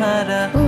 hara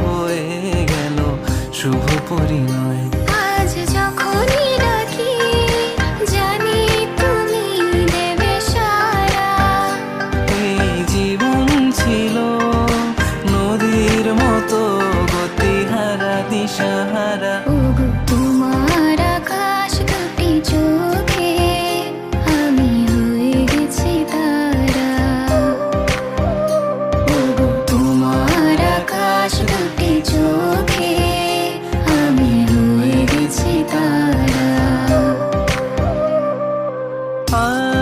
শুভ পরিণয় Oh, good. এই জীবন ছিল নদীর মতো গতিহারা দিশাহারা 爱。